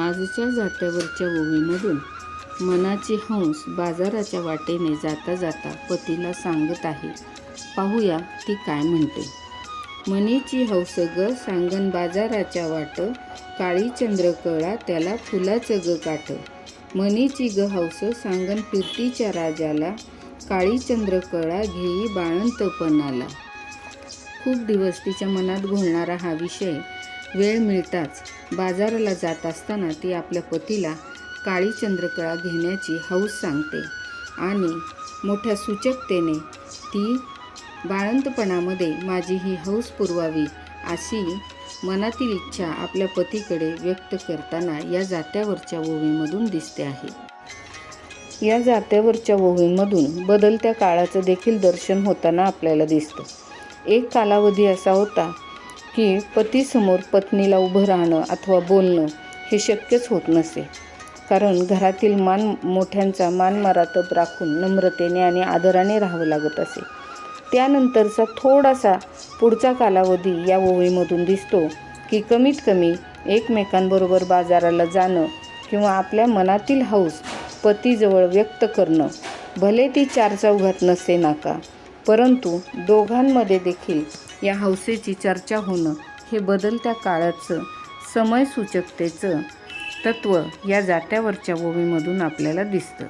आजच्या जात्यावरच्या ओवीमधून मनाची हंस बाजाराच्या वाटेने जाता जाता पतीला सांगत आहे पाहूया ती काय म्हणते. मनीची हौस ग सांगन बाजाराच्या वाट काळी चंद्रकळा त्याला फुलाचं ग काठ मनीची ग हौस सांगन फिरतीच्या राजाला काळी चंद्रकळा घेई बाळंतपणाला. खूप दिवस तिच्या मनात घोळणारा हा विषय वेळ मिळताच बाजाराला जात असताना ती आपल्या पतीला काळी चंद्रकळा घेण्याची हौस सांगते आणि मोठ्या सूचकतेने ती बाळंतपणामध्ये माझी ही हौस पुरवावी अशी मनातील इच्छा आपल्या पतीकडे व्यक्त करताना या जात्यावरच्या ओवीमधून दिसते आहे. या जात्यावरच्या ओवीमधून बदलत्या काळाचं देखील दर्शन होताना आपल्याला दिसतं. एक कालावधी असा होता की पतीसमोर पत्नीला उभं राहणं अथवा बोलणं हे शक्यच होत नसे. कारण घरातील मान मोठ्यांचा मान मरातप राखून नम्रतेने आणि आदराने राहावं लागत असे. त्यानंतरचा थोडासा पुढचा कालावधी या ओळीमधून दिसतो की कमीत कमी एकमेकांबरोबर बाजाराला जाणं किंवा आपल्या मनातील हौस पतीजवळ व्यक्त करणं भले ती चार चौघात नसे नाका परंतु दोघांमध्ये देखील या हौसेची चर्चा होणं हे बदलत्या काळाचं समयसूचकतेचं तत्त्व या जात्यावरच्या ओवीमधून आपल्याला दिसतं.